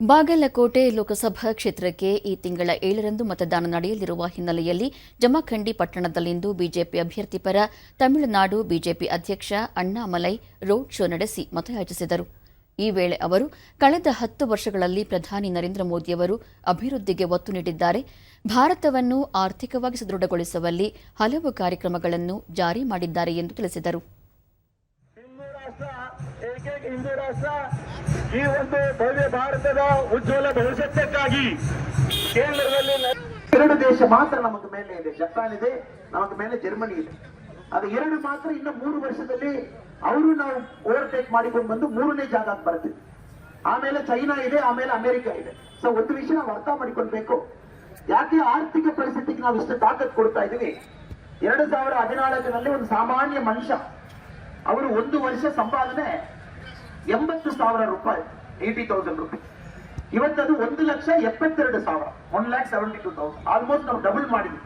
ಬಾಗಲಕೋಟೆ ಲೋಕಸಭಾ ಕ್ಷೇತ್ರಕ್ಕೆ ಈ ತಿಂಗಳ ಏಳರಂದು ಮತದಾನ ನಡೆಯಲಿರುವ ಹಿನ್ನೆಲೆಯಲ್ಲಿ ಜಮಖಂಡಿ ಪಟ್ಟಣದಲ್ಲಿಂದು ಬಿಜೆಪಿ ಅಭ್ಯರ್ಥಿ ಪರ ತಮಿಳುನಾಡು ಬಿಜೆಪಿ ಅಧ್ಯಕ್ಷ ಅಣ್ಣಾಮಲೈ ರೋಡ್ ಶೋ ನಡೆಸಿ ಮತಯಾಚಿಸಿದರು. ಈ ವೇಳೆ ಅವರು, ಕಳೆದ ಹತ್ತು ವರ್ಷಗಳಲ್ಲಿ ಪ್ರಧಾನಿ ನರೇಂದ್ರ ಮೋದಿಯವರು ಅಭಿವೃದ್ಧಿಗೆ ಒತ್ತು ನೀಡಿದ್ದಾರೆ. ಭಾರತವನ್ನು ಆರ್ಥಿಕವಾಗಿ ಸದೃಢಗೊಳಿಸುವಲ್ಲಿ ಹಲವು ಕಾರ್ಯಕ್ರಮಗಳನ್ನು ಜಾರಿ ಮಾಡಿದ್ದಾರೆ ಎಂದು ತಿಳಿಸಿದರು. ಏಕೈಕ ಈ ಒಂದು ಭವ್ಯ ಭಾರತದ ಉಜ್ವಲ ಭವಿಷ್ಯಕ್ಕಾಗಿ ಕೇಂದ್ರದಲ್ಲಿ ಎರಡು ದೇಶ ಮಾತ್ರ ನಮಗೆ ಮೇಲೆ ಇದೆ. ಜಪಾನ್ ಇದೆ, ನಮಗೆ ಮೇಲೆ ಜರ್ಮನಿ ಇದೆ. ಅದು ಎರಡು ಮಾತ್ರ ಇನ್ನು ಮೂರು ವರ್ಷದಲ್ಲಿ ಅವರು ನಾವು ಓವರ್ಟೇಕ್ ಮಾಡಿಕೊಂಡು ಬಂದು ಮೂರನೇ ಜಾಗಕ್ಕೆ ಬರ್ತೀವಿ. ಆಮೇಲೆ ಚೈನಾ ಇದೆ, ಆಮೇಲೆ ಅಮೆರಿಕ ಇದೆ. ಸೊ ಒಂದು ವಿಷಯ ನಾವು ಅರ್ಥ ಮಾಡಿಕೊಳ್ಬೇಕು. ಯಾಕೆ ಆರ್ಥಿಕ ಪರಿಸ್ಥಿತಿಗೆ ನಾವು ಇಷ್ಟು ತಾಕತ್ ಕೊಡ್ತಾ ಇದೀವಿ ಎರಡು ಸಾವಿರ ಹದಿನಾಲ್ಕರಲ್ಲಿ ಒಂದು ಸಾಮಾನ್ಯ ಮನುಷ್ಯ ಅವರು ಒಂದು ವರ್ಷ ಸಂಪಾದನೆ ಎಂಬತ್ತು ಸಾವಿರ ರೂಪಾಯಿ ಏಯ್ಟಿ ತೌಸಂಡ್ ರುಪೀಸ್ ಇವತ್ತದು ಒಂದು ಲಕ್ಷ ಎಪ್ಪತ್ತೆರಡು ಸಾವಿರ one lakh seventy two thousand almost ನಾವು ಡಬಲ್ ಮಾಡಿದ್ವಿ